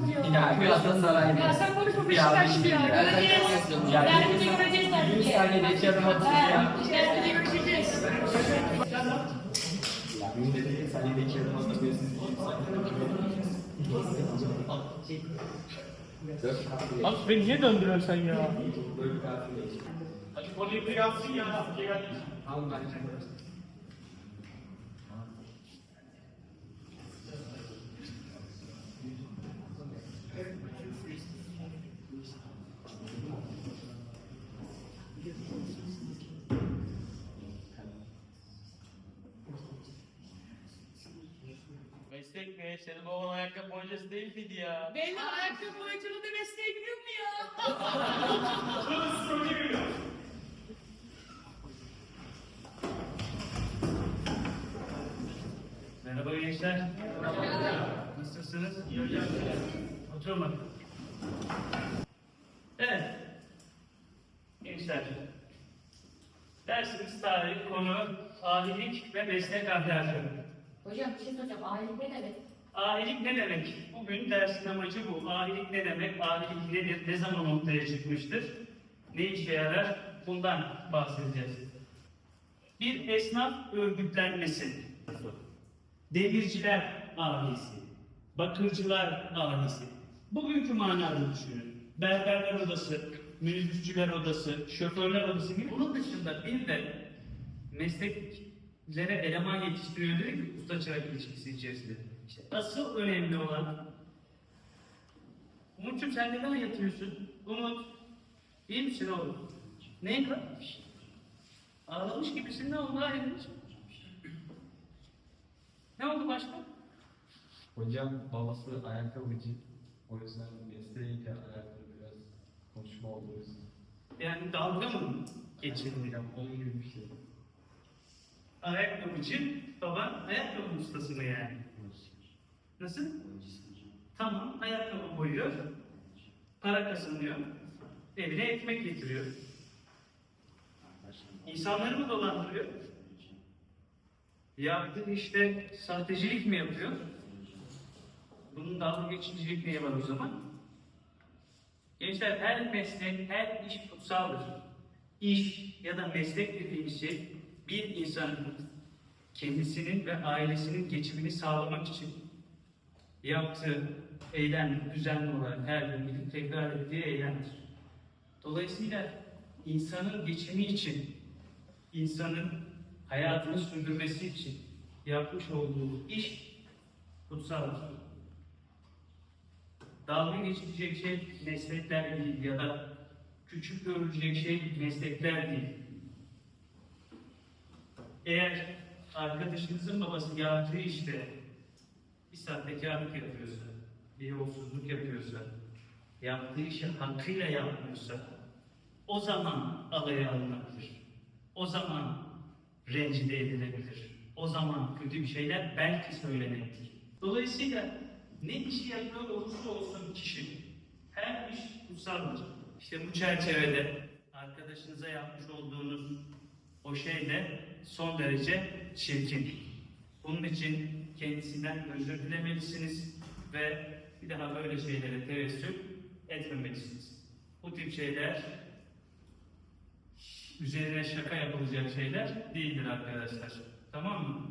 nasıl beraber kaldı ya? Ya Galatasaray. Ya sen konuşma Ya Beşiktaş ya. ya. Göreceğiz. Ya Derbide göreceğiz 100 derbide. saniyede iki adım atış ya. Derbide görüşeceğiz. Ya 100 saniyede iki adım atabilirsiniz. Abi beni niye döndürüyorsun sen ya? Hadi konuyu bir yapsın ya. Tamam ben Meslek mi? Senin baban ayakkabı boyacısı değil miydi ya? Beyler ayakkabı boyacılığı da mesleğe giriyor mu ya? Merhaba gençler. Nasılsınız? İyi hocam. Oturun bakın. Evet. Gençler. Dersimiz tarih, konu, ahilik ve meslek ahlakı. Hocam bir şey soracağım. Ahilik ne demek? Ahilik ne demek? Bugün dersin amacı bu. Ahilik ne demek? Ahilik nedir? Ne zaman ortaya çıkmıştır? Ne işe yarar? Bundan bahsedeceğiz. Bir esnaf örgütlenmesi. Demirciler ahisi. Bakırcılar ahisi. Bugünkü manada düşünün. Berberler odası, minibüsçüler odası, şoförler odası gibi. Bunun dışında bir de mesleklere eleman yetiştiriyor dedik ki usta çırak ilişkisi içerisinde. İşte asıl önemli olan Umut'cum sen neden yatıyorsun? Umut, iyi misin oğlum? Neyin var? Ağlamış gibisin ne oldu ayrılmış? Ne oldu başka? Hocam babası ayakkabıcı. O yüzden mesleğiyle alakalı biraz konuşma oldu o yüzden. Yani dalga mı geçirdin? Hocam onun gibi bir şey. Ayakkabıcı, baban ayakkabı ustası mı yani? Nasıl? Tamam, ayakkabı boyuyor, para kazanıyor, evine ekmek getiriyor. İnsanları mı dolandırıyor? Yaptığı işte sahtecilik mi yapıyor? Bunun dalga geçicilik niye var o zaman? Gençler her meslek, her iş kutsaldır. İş ya da meslek dediğimiz şey bir insanın kendisinin ve ailesinin geçimini sağlamak için yaptığı eylem düzenli olarak her gün gidip tekrar ettiği eylemdir. Dolayısıyla insanın geçimi için, insanın hayatını sürdürmesi için yapmış olduğu iş kutsaldır. Dalga geçilecek şey meslekler değil ya da küçük görülecek şey meslekler değil. Eğer arkadaşınızın babası yaptığı işte bir sahtekarlık yapıyorsa, bir yolsuzluk yapıyorsa, yaptığı işi hakkıyla yapmıyorsa, o zaman alaya alınabilir. O zaman rencide edilebilir. O zaman kötü bir şeyler belki söylenebilir. Dolayısıyla ne işi yapıyor olursa olsun kişi, her iş kutsaldır. İşte bu çerçevede arkadaşınıza yapmış olduğunuz o şey de son derece çirkin. Bunun için kendisinden özür dilemelisiniz ve bir daha böyle şeylere tevessül etmemelisiniz. Bu tip şeyler üzerine şaka yapılacak şeyler değildir arkadaşlar. Tamam mı?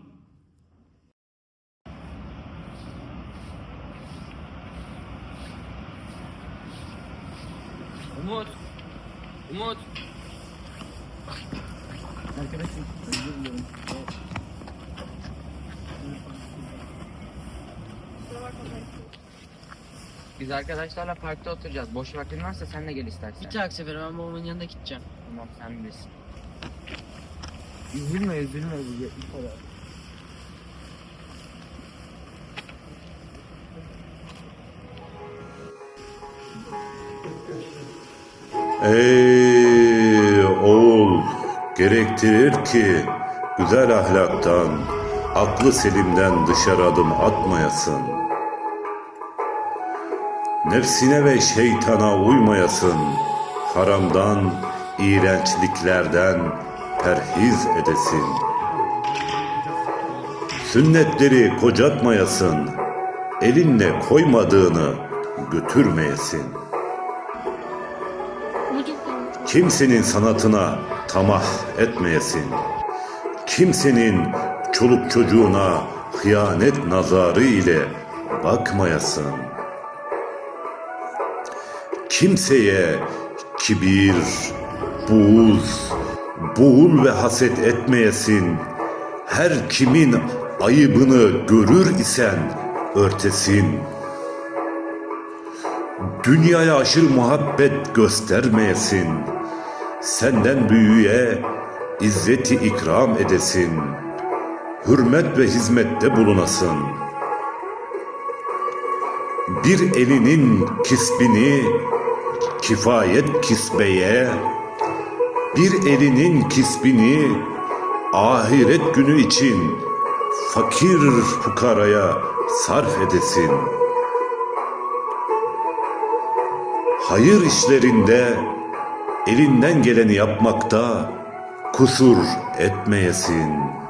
Umut. Umut. Biz arkadaşlarla parkta oturacağız. Boş vaktin varsa sen de gel istersen. Bir dahaki sefer ben babamın yanına gideceğim. Tamam sen bilirsin. Üzülme üzülme. Bu kadar. Ey oğul gerektirir ki güzel ahlaktan, aklı selimden dışarı adım atmayasın. Nefsine ve şeytana uymayasın. Haramdan, iğrençliklerden perhiz edesin. Sünnetleri kocatmayasın. elinle koymadığını götürmeyesin. Kimsenin sanatına tamah etmeyesin. Kimsenin çoluk çocuğuna hıyanet nazarı ile bakmayasın. Kimseye kibir, buğz, buğul ve haset etmeyesin. Her kimin ayıbını görür isen örtesin. Dünyaya aşırı muhabbet göstermeyesin. Senden büyüğe izzeti ikram edesin. Hürmet ve hizmette bulunasın. Bir elinin kisbini kifayet kisbeye, bir elinin kisbini ahiret günü için fakir fukaraya sarf edesin. Hayır işlerinde elinden geleni yapmakta kusur etmeyesin.''